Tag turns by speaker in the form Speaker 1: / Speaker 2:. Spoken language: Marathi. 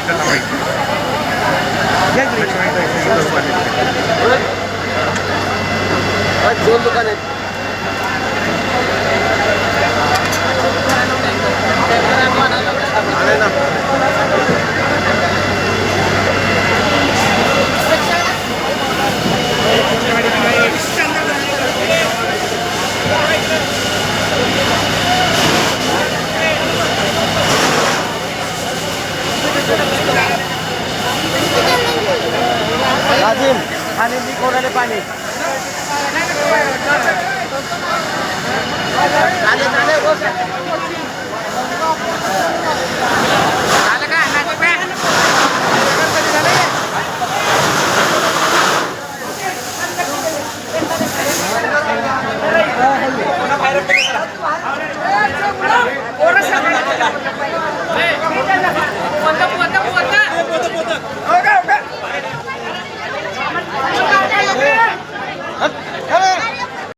Speaker 1: इथं थांबायचं लक्ष्मी इथं उभा आहे.
Speaker 2: आणि लीक होणारे पाणी? बाहेर